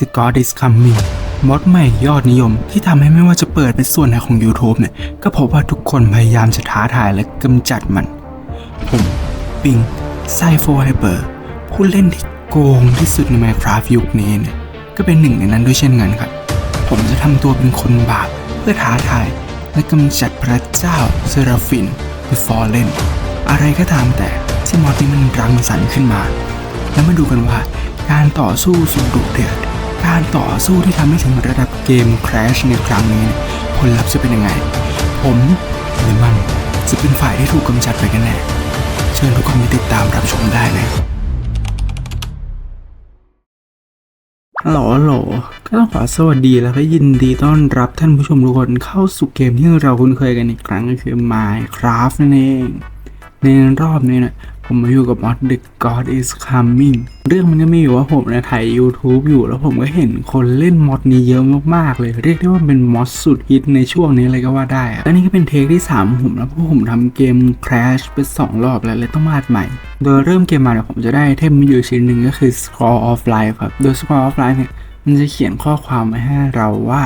The God is Coming มอดใหม่ยอดนิยมที่ทำให้ไม่ว่าจะเปิดเป็นส่วนไหนของ YouTube เนี่ย ก็พบว่าทุกคนพยายามจะท้าทายและกำจัดมัน ผมปิงไซโฟไฮเปอร์ผู้เล่นที่โกงที่สุดใน Minecraft ยุคนี้เนี่ย ก็เป็นหนึ่งในนั้นด้วยเช่นกันครับ ผมจะทำตัวเป็นคนบาปเพื่อท้าทาย และกำจัดพระเจ้าเซราฟินหรือฟอร์เรนอะไรก็ตามแต่ที่มอดนี้มันรังสรรค์ขึ้นมา แล้วมาดูกันว่าการต่อสู้สุดดุเดือด การต่อสู้ที่ทำให้ถึงระดับเกม Crash ในครั้งนี้ ผลลัพธ์จะเป็นยังไง ผมหรือมันจะเป็นฝ่ายที่ถูกกำจัดไปกันแน่เชิญทุกคนไปติดตามรับชมได้นะฮัลโหลฮัลโหลก็ต้องขอสวัสดีแล้วก็ยินดีต้อนรับท่านผู้ชมทุกคนเข้าสู่เกมที่เราคุ้นเคยกันอีกครั้งก็คือ Minecraft นั่นเอง ในรอบนี้นะ ผมมาอยู่กับมอด The God is Coming เรื่องมันก็มีอยู่ว่าผมเนี่ยถ่าย YouTube อยู่แล้วผมก็เห็นคนเล่นมอดนี้เยอะมากๆเลย เรียกได้ว่าเป็นมอดสุดฮิตในช่วงนี้เลยก็ว่าได้อะและนี่ก็เป็นเทคที่3ของผมแล้วเพราะผมทำเกม Crash ไปสองรอบแล้วเลยต้องมาอัดใหม่ โดยเริ่มเกมมาเนี่ยผมจะได้เทมมาอยู่ชิ้นหนึ่งก็คือ Score of Life ครับ โดย Score of Life เนี่ยมันจะเขียนข้อความไว้ให้เราว่า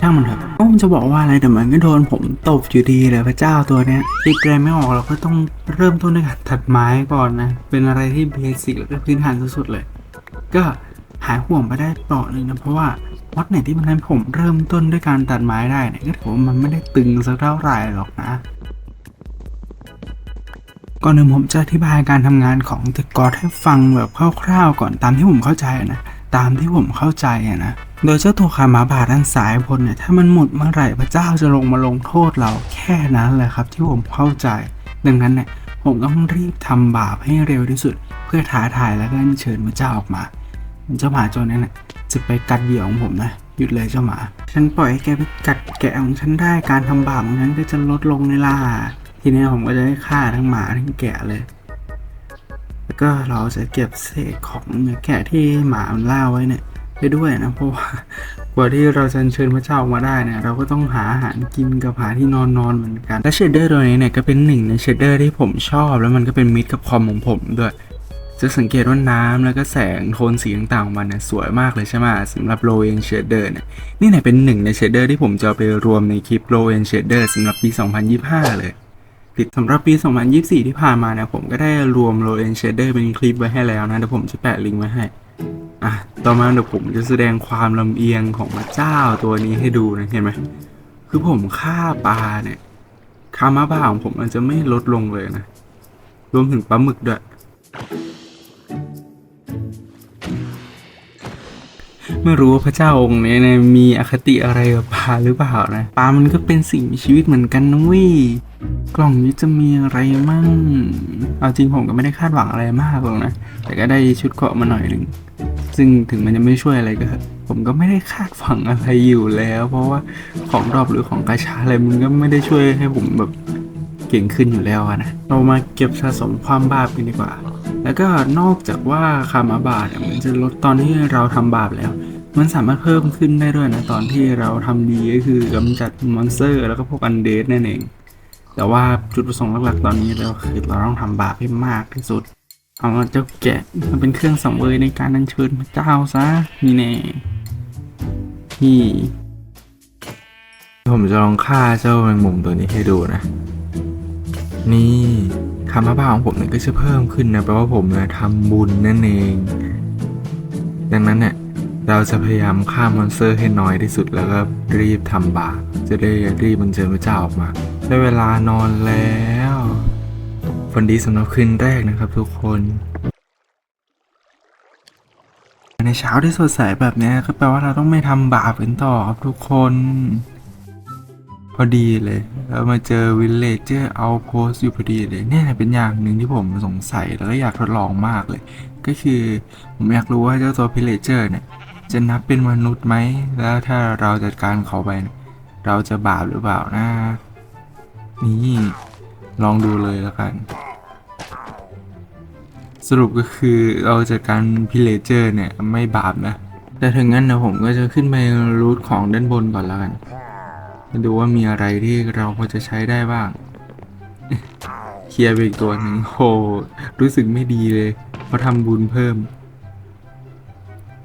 ช่างมันเถอะก็มันจะบอกว่าอะไรแต่มันก็โดนผมตบอยู่ดีเลยพระเจ้าตัวเนี้ยคิดอะไรไม่ออกเราก็ต้องเริ่มต้นด้วยการตัดไม้ก่อนนะ เป็นอะไรที่เบสิกแล้วก็พื้นฐานสุดๆเลย ก็หายห่วงไปได้เปราะหนึ่งนะเพราะว่ามอดไหนที่มันทำให้ผมเริ่มต้นด้วยการตัดไม้ได้เนี่ยก็ถือว่ามันไม่ได้ตึงสักเท่าไหร่หรอกนะก่อนหนึ่งผมจะอธิบายการทำงานของ The God ให้ฟังแบบคร่าวๆก่อนตามที่ผมเข้าใจนะ ตามที่ผมเข้าใจนะ โดยเจ้าตัวคามาบาด้านซ้ายบนเนี่ยถ้ามันหมดเมื่อไหร่พระเจ้าจะลงมาลงโทษเราแค่นั้นแหละครับ ที่ผมเข้าใจ ดังนั้นเนี่ยผมต้องรีบทำบาปให้เร็วที่สุด เพื่อท้าทายแล้วก็เชิญพระเจ้าออกมาเจ้าหมาตัวนั้นน่ะจะไปกัดเหยื่อของผมนะหยุดเลยเจ้าหมา ฉันปล่อยให้แกไปกัดแกะของฉันได้การทำบาปของฉันก็จะลดลงในล่าทีนี้ผมก็จะได้ฆ่าทั้งหมาทั้งแกะเลย แล้วก็เราจะเก็บเศษของเนื้อแกะที่หมามันล่าไว้เนี่ย ไปด้วยนะ เพราะว่ากว่าที่เราจะเชิญพระเจ้าออกมาได้เนี่ยเราก็ต้องหาอาหารกินกับหาที่นอนนอนเหมือนกัน และเชดเดอร์ตัวนี้เนี่ยก็เป็นหนึ่งในเชดเดอร์ที่ผมชอบ แล้วมันก็เป็นมิตรกับคอมของผมด้วยจะสังเกตว่าน้ำแล้วก็แสงโทนสีต่างๆของมันเนี่ยสวยมากเลยใช่ไหมสำหรับ low end shader เนี่ยนี่เนี่ยเป็นหนึ่งในเชดเดอร์ที่ผมจะไปรวมในคลิป low end shader สำหรับปี 2025 เลยปิดสำหรับปี 2024 ที่ผ่านมาเนี่ยผมก็ได้รวม low end shader เป็นคลิปไว้ให้แล้วนะเดี๋ยวผมจะแปะลิงก์ไว้ให้ อะต่อมาเดี๋ยวผมจะแสดงความลำเอียงของพระเจ้าตัวนี้ให้ดูนะเห็นไหมคือผมฆ่าปลาเนี่ยคามาบ้าของผมมันจะไม่ลดลงเลยนะ รวมถึงปลาหมึกด้วย ไม่รู้ว่าพระเจ้าองค์นี้เนี่ยมีอคติอะไรกับปลาหรือเปล่านะปลามันก็เป็นสิ่งมีชีวิตเหมือนกันนะเว้ยกล่องนี้จะมีอะไรมั่ง เอาจริงผมก็ไม่ได้คาดหวังอะไรมากหรอกนะ แต่ก็ได้ชุดเกราะมาหน่อยหนึ่ง ซึ่งถึงมันจะไม่ช่วยอะไรก็ ผมก็ไม่ได้คาดหวังอะไรอยู่แล้ว เพราะว่าของรอปหรือของกาชาอะไรมันก็ไม่ได้ช่วยให้ผมแบบเก่งขึ้นอยู่แล้วนะ เรามาเก็บสะสมความบาปกันดีกว่า แล้วก็นอกจากว่าคามาบาปเนี่ยมันจะลดตอนที่เราทำบาปแล้ว มันสามารถเพิ่มขึ้นได้ด้วยนะตอนที่เราทำดีก็คือกำจัดมอนสเตอร์ แล้วก็พวกอันเดดนั่นเอง แต่ว่าจุดประสงค์หลักๆตอนนี้เราคือเราต้องทำบาปให้มากที่สุด เอาเจ้าแกะมันเป็นเครื่องสังเวยในการอัญเชิญพระเจ้าซะนี่แน่นี่ผมจะลองฆ่าเจ้าแมงมุมตัวนี้ให้ดูนะ นี่คำพระบาของผมเนี่ยก็จะเพิ่มขึ้นนะแปลว่าผมเนี่ยทำบุญนั่นเอง ดังนั้นเนี่ยเราจะพยายามฆ่ามอนสเตอร์ให้น้อยที่สุดแล้วก็รีบทำบาปจะได้รีบบัญเชิญพระเจ้าออกมา ได้เวลานอนแล้ว ฝันดีสำหรับคืนแรกนะครับทุกคน ในเช้าที่สดใสแบบนี้ก็แปลว่าเราต้องไม่ทำบาปกันต่อครับทุกคน พอดีเลยแล้วมาเจอวิลเลจเจอร์เอาโพสอยู่พอดีเลยเนี่ยเป็นอย่างหนึ่งที่ผมสงสัยแล้วก็อยากทดลองมากเลย ก็คือผมอยากรู้ว่าเจ้าตัวพิเลเจอร์เนี่ยจะนับเป็นมนุษย์ไหม แล้วถ้าเราจัดการเขาไป เราจะบาปหรือเปล่านะ นี่ ลองดูเลยแล้วกัน สรุปก็คือเราจัดการพิเลเจอร์เนี่ยไม่บาปนะ แต่ถึงงั้นนะผมก็จะขึ้นไปรูทของด้านบนก่อนแล้วกันมาดูว่ามีอะไรที่เราพอจะใช้ได้บ้าง เคลียร์ไปอีกตัวหนึ่งโหรู้สึกไม่ดีเลยเพราะทำบุญเพิ่ม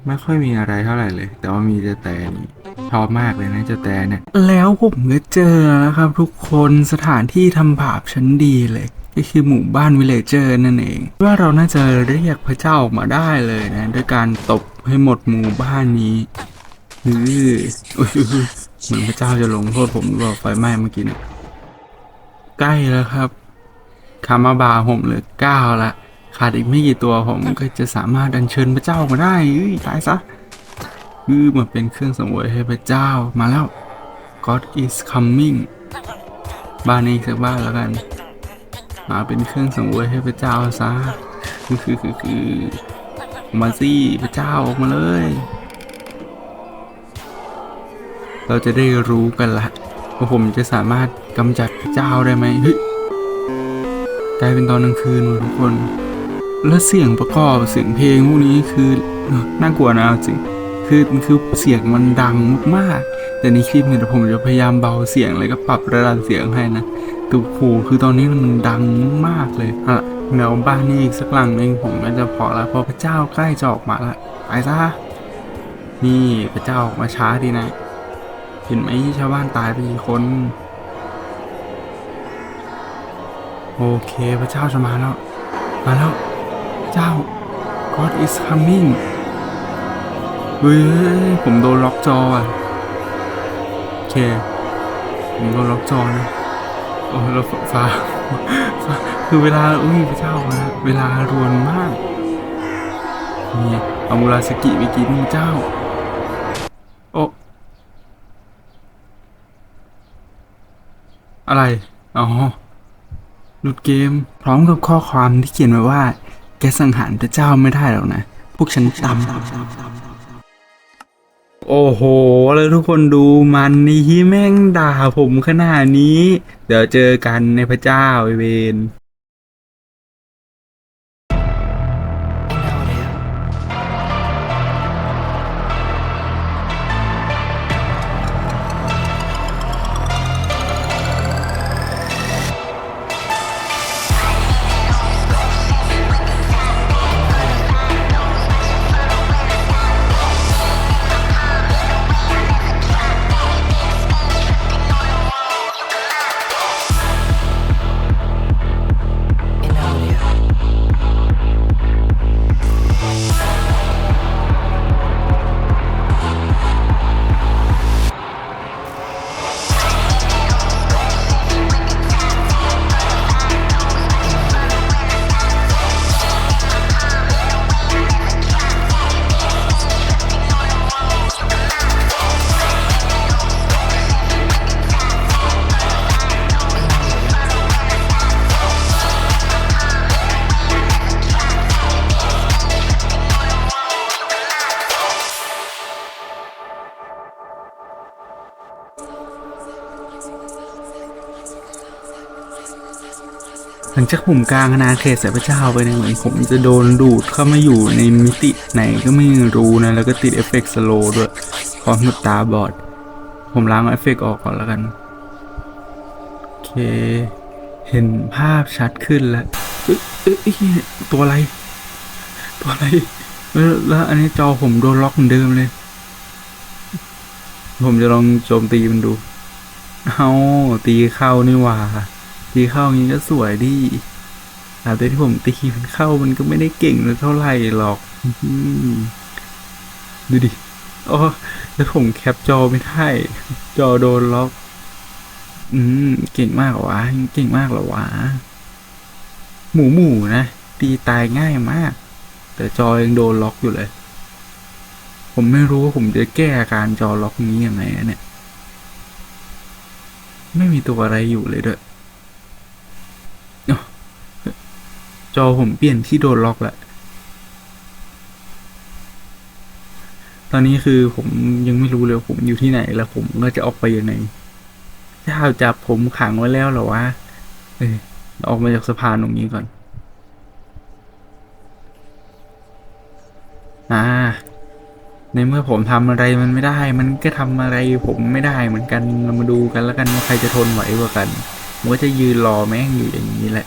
ไม่ค่อยมีอะไรเท่าไหร่เลย แต่ว่ามีเจ้าแต่นี่ชอบมากเลยนะเจ้าแต่เนี่ย แล้วผมก็เจอแล้วครับทุกคนสถานที่ทำบาปชั้นดีเลย ก็คือหมู่บ้านวิลเลเจอร์นั่นเอง ว่าเราน่าจะเรียกพระเจ้าออกมาได้เลยนะด้วยการตบให้หมดหมู่บ้านนี้อือเหมือนพระเจ้าจะลงโทษผมหรือเปล่าไฟไหม้เมื่อกี้เนี่ยใกล้แล้วครับคามาบาผมเหลือเก้าละขาดอีกไม่กี่ตัวผมก็จะสามารถดันเชิญพระเจ้ามาได้เอ้ยตายซะคือมาเป็นเครื่องสังเวยให้พระเจ้ามาแล้ว God is coming บ้านนี้อีกสักบ้านแล้วกัน มาเป็นเครื่องสังเวยให้พระเจ้าซะคือคือคือคือมาสิพระเจ้าออกมาเลย เราจะได้รู้กันละว่าผมจะสามารถกำจัดพระเจ้าได้ไหมฮ้ยกลายเป็นตอนกลางคืนทุกคน แล้วเสียงประกอบเสียงเพลงพวกนี้คือน่ากลัวนะเอาจริงคือคือเสียงมันดังมากๆแต่ในคลิปเนี่ยผมจะพยายามเบาเสียงเลยก็ปรับระดับเสียงให้นะ คือโหคือตอนนี้มันดังมากเลยอะแนวบ้านนี่อีกสักหลังหนึ่งผมก็จะพอละเพราะพระเจ้าใกล้จะออกมาละไปซะนี่พระเจ้าออกมาช้าดีนะ เห็นไหมชาวบ้านตายไปกี่คน โอเคพระเจ้าจะมาแล้ว มาแล้ว เจ้า God is coming เฮ้ยผมโดนล็อกจออะ โอเค ผมโดนล็อกจอนะ โอ้แล้วฟ้าฟ้าฟ้าคือเวลาอุ้ยพระเจ้ามาแล้วเวลารวนมากนี่อามูราสกิไปกินเจ้า โออะไร อ๋อ หลุดเกม พร้อมกับข้อความที่เขียนไว้ว่า แกสังหารพระเจ้าไม่ได้หรอกนะ พวกฉันตำ โอ้โห แล้วทุกคนดูมันนี่แม่งด่าผมขนาดนี้ เดี๋ยวเจอกันในพระเจ้าไอเวน จากผมกลางอาเขตเสพระเจ้าไปเนี่ยเหมือนผมจะโดนดูดเข้ามาอยู่ในมิติไหนก็ไม่รู้นะ แล้วก็ติดเอฟเฟกต์สโลด้วยพร้อมกับตาบอด ผมล้างเอฟเฟกต์ออกก่อนแล้วกัน โอเค เห็นภาพชัดขึ้นแล้วเอ้ยเอ้ยตัวอะไร ตัวอะไร แล้วอันนี้จอผมโดนล็อกเหมือนเดิมเลย ผมจะลองโจมตีมันดู เอาตีเข้านี่ว่า ตีเข้างี้ก็สวยดีแต่ที่ผมตีมันเข้ามันก็ไม่ได้เก่งเท่าไหร่หรอกดูดิโอ้แล้วผมแคปจอไม่ได้จอโดนล็อก อืม เก่งมากเหรอวะ เก่งมากเหรอวะ หมูหมูนะ ตีตายง่ายมาก แต่จอยังโดนล็อกอยู่เลย ผมไม่รู้ว่าผมจะแก้อาการจอล็อกนี้ยังไงเนี่ย ไม่มีตัวอะไรอยู่เลยด้วยอ้าว จอผมเปลี่ยนที่โดนล็อกแล้วตอนนี้คือผมยังไม่รู้เลยผมอยู่ที่ไหน แล้วผมก็จะออกไปยังไงเจ้าจับผมขังไว้แล้วเหรอวะเอ้ออกมาจากสะพานตรงนี้ก่อน อ่า ในเมื่อผมทำอะไรมันไม่ได้ มันก็ทำอะไรผมไม่ได้เหมือนกัน เรามาดูกันแล้วกันว่าใครจะทนไหวกว่ากันผมก็จะยืนรอแม่งอยู่อย่างนี้แหละ